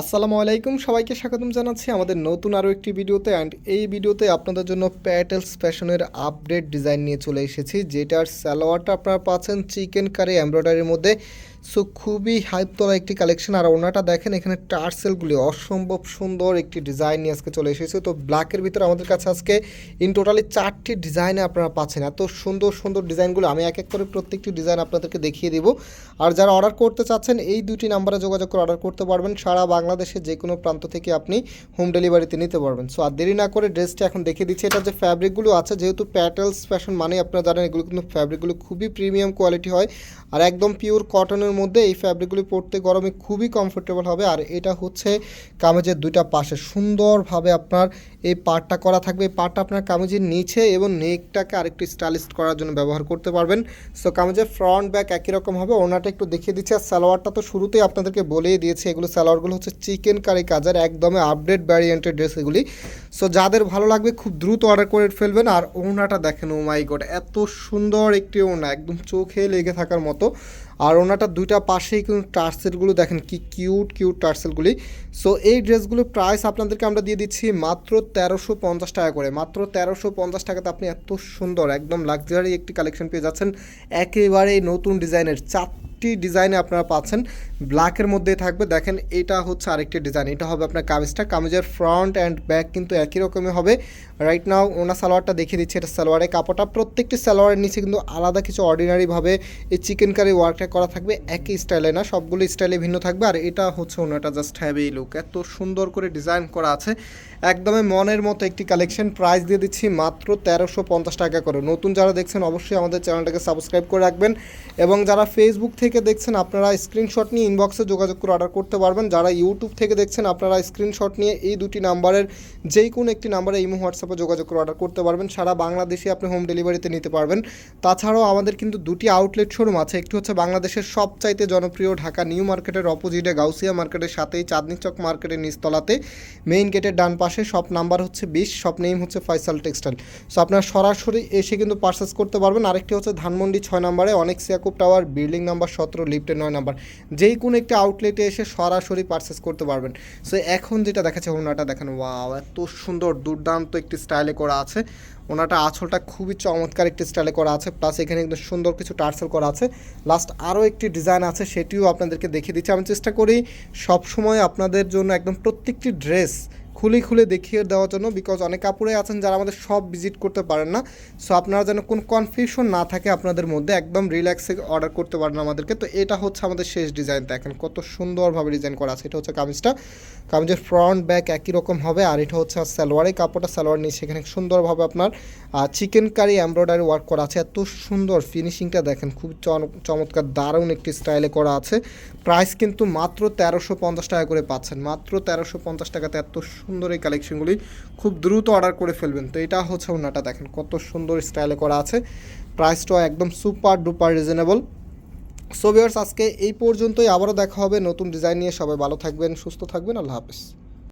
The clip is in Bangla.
আসসালামু আলাইকুম, সবাইকে স্বাগতম জানাচ্ছি আমাদের নতুন আরও একটি ভিডিওতে। অ্যান্ড এই ভিডিওতে আপনাদের জন্য প্যাটেলস ফ্যাশনের আপডেট ডিজাইন নিয়ে চলে এসেছি, যেটার স্যালোয়ারটা আপনারা পাচ্ছেন চিকেন কারি এমব্রয়ডারির মধ্যে। সো খুবই হাইপ তোলা একটি কালেকশন আর ওনাটা দেখেন, এখানে টার্সেলগুলি অসম্ভব সুন্দর একটি ডিজাইন নিয়ে আজকে চলে এসেছে। তো ব্ল্যাকের ভিতরে আমাদের কাছে আজকে ইন টোটালি চারটি ডিজাইনে আপনারা পাচ্ছেন। এত সুন্দর সুন্দর ডিজাইনগুলো আমি এক এক করে প্রত্যেকটি ডিজাইন আপনাদেরকে দেখিয়ে দিব। আর যারা অর্ডার করতে চাচ্ছেন, এই দুটি নাম্বারে যোগাযোগ করে অর্ডার করতে পারবেন। সারা বাংলাদেশের যে কোনো প্রান্ত থেকে আপনি হোম ডেলিভারিতে নিতে পারবেন। সো আর দেরি না করে ড্রেসটা এখন দেখিয়ে দিচ্ছি। এটা যে ফ্যাব্রিকগুলো আছে, যেহেতু প্যাটেলস ফ্যাশন মানে আপনারা জানেন, এগুলো কিন্তু ফ্যাব্রিকগুলো খুবই প্রিমিয়াম কোয়ালিটি হয়। আর একদম পিওর কটনের মধ্যে এই ফ্যাব্রিকগুলি পরতে গরমে খুবই কমফোর্টেবল হবে। আর এটা হচ্ছে কামেজের দুইটা পাশে। সুন্দরভাবে আপনার এই পার্টটা করা থাকবে। এই পার্টটা আপনার কামেজের নিচে এবং নেকটাকে আরেকটু স্টাইলিস্ট করার জন্য ব্যবহার করতে পারবেন। সো কামেজের ফ্রন্ট ব্যাক একই রকম হবে। ওনাটা একটু দেখিয়ে দিচ্ছে। আর সালোয়ারটা তো শুরুতেই আপনাদেরকে বলেই দিয়েছে, এগুলো সালোয়ারগুলো হচ্ছে চিকেন কারি কাজের একদমই আপডেট ভ্যারিয়েন্টের ড্রেস এগুলি সো যাদের ভালো লাগবে খুব দ্রুত অর্ডার করে ফেলবেন। আর ওনাটা দেখেন ও মাই গড এত সুন্দর একটি ওনা। একদম চোখে লেগে থাকার মতো। আর ওনাটা দুইটা পাশেই কিন্তু টার্সেলগুলো দেখেন কি কিউট কিউট টার্সেলগুলি সো এই ড্রেসগুলোর প্রাইস আপনাদেরকে আমরা দিয়ে দিচ্ছি মাত্র তেরোশো পঞ্চাশ টাকা করে। মাত্র তেরোশো পঞ্চাশ টাকাতে আপনি এত সুন্দর, একদম লাক্সারি একটি কালেকশন পেয়ে যাচ্ছেন। একেবারেই নতুন ডিজাইনের চারটি ডিজাইনে আপনারা পাচ্ছেন। ব্ল্যাকের মধ্যে থাকবে। দেখেন, এটা হচ্ছে আরেকটি ডিজাইন। এটা হবে আপনার কামিজটা। কামিজের ফ্রন্ট অ্যান্ড ব্যাক কিন্তু একই রকমই হবে। রাইট নাও ওনা সালোয়ারটা দেখিয়ে দিচ্ছি। এটা সালোয়ারের কাপড়টা। প্রত্যেকটি সালোয়ারের নিচে কিন্তু আলাদা কিছু অর্ডিনারিভাবে এই চিকেন কারি ওয়ার্কটা করা থাকবে। একই স্টাইলে না, সবগুলো স্টাইলে ভিন্ন থাকবে। আর এটা হচ্ছে ওনাটা জাস্ট হ্যাভি লুক এত সুন্দর করে ডিজাইন করা আছে। একদমই মনের মতো একটি কালেকশন প্রাইস দিয়ে দিচ্ছি মাত্র তেরোশো পঞ্চাশ টাকা করে। নতুন যারা দেখছেন, অবশ্যই আমাদের চ্যানেলটাকে সাবস্ক্রাইব করে রাখবেন। এবং যারা ফেসবুক থেকে দেখছেন আপনারা স্ক্রিনশট নিয়ে ইনবক্সে যোগাযোগ করে অর্ডার করতে পারবেন। যারা ইউটিউব থেকে দেখছেন, আপনারা স্ক্রিনশট নিয়ে এই দুটি নাম্বারের যেই কোনো একটি নাম্বারে ইমো হোয়াটসঅ্যাপে যোগাযোগ করে অর্ডার করতে পারবেন। সারা বাংলাদেশে আপনি হোম ডেলিভারিতে নিতে পারবেন। তাছাড়াও আমাদের কিন্তু দুটি আউটলেট শোরুম আছে। একটি হচ্ছে বাংলাদেশের সবচাইতে জনপ্রিয় ঢাকা নিউ মার্কেটের অপোজিটে গাউসিয়া মার্কেটের সাথেই চাঁদনি চক মার্কেটের নিচতলাতে। মেইন গেটের ডান পাশে শপ নাম্বার হচ্ছে বিশ শপ নেম হচ্ছে ফয়সাল টেক্সটাইল সো আপনারা সরাসরি এসে কিন্তু পারচেস করতে পারবেন। আরেকটি হচ্ছে ধানমন্ডি ছয় নম্বরে অনেক সিয়াকুব টাওয়ার বিল্ডিং নাম্বার সতেরো, লিফটের নয় নাম্বার। যেই কোনো একটি আউটলেটে এসে সরাসরি পারচেস করতে পারবেন। সো এখন যেটা দেখাচ্ছে, ওনাটা দেখেন ওয়াও এত সুন্দর, দুর্দান্ত একটি স্টাইলে করা আছে। ওনাটা আঁচলটা খুবই চমৎকার একটি স্টাইলে করা আছে। প্লাস এখানে একদম সুন্দর কিছু টার্সেল করা আছে। লাস্ট আরও একটি ডিজাইন আছে, সেটিও আপনাদেরকে দেখিয়ে দিচ্ছি। আমি চেষ্টা করি সবসময় আপনাদের জন্য একদম প্রত্যেকটি ড্রেস খুলে খুলে দেখিয়ে দেওয়ার জন্য বিকজ অনেক কাপড়ে আছেন যারা আমাদের সব ভিজিট করতে পারেন না। সো আপনারা যেন কোনো কনফিউশন না থাকে আপনাদের মধ্যে, একদম রিল্যাক্সে অর্ডার করতে পারেন আমাদেরকে। তো এটা হচ্ছে আমাদের শেষ ডিজাইন দেখেন কত সুন্দরভাবে ডিজাইন করা আছে। এটা হচ্ছে কামিজটা। কামিজের ফ্রন্ট ব্যাক একই রকম হবে। আর এটা হচ্ছে সালোয়ারের কাপড়টা সালোয়ার নিয়ে সেখানে সুন্দরভাবে আপনার চিকেন কারি এমব্রয়ডারি ওয়ার্ক করা আছে। এত সুন্দর ফিনিশিংটা দেখেন। খুব চম- চমৎকার, দারুণ একটি স্টাইলে করা আছে। প্রাইস কিন্তু মাত্র তেরোশো পঞ্চাশ টাকা করে পাচ্ছেন। মাত্র তেরোশো পঞ্চাশ টাকাতে এত সুন্দর এই কালেকশনগুলি খুব দ্রুত অর্ডার করে ফেলবেন। তো এটা হচ্ছে ওনাটা, দেখেন কত সুন্দর স্টাইলে করা আছে। প্রাইসটাও একদম সুপার ডুপার রিজনেবল। সো আজকে এই পর্যন্তই। আবারও দেখা হবে নতুন ডিজাইন নিয়ে। সবাই ভালো থাকবেন, সুস্থ থাকবেন। আল্লাহ হাফেজ।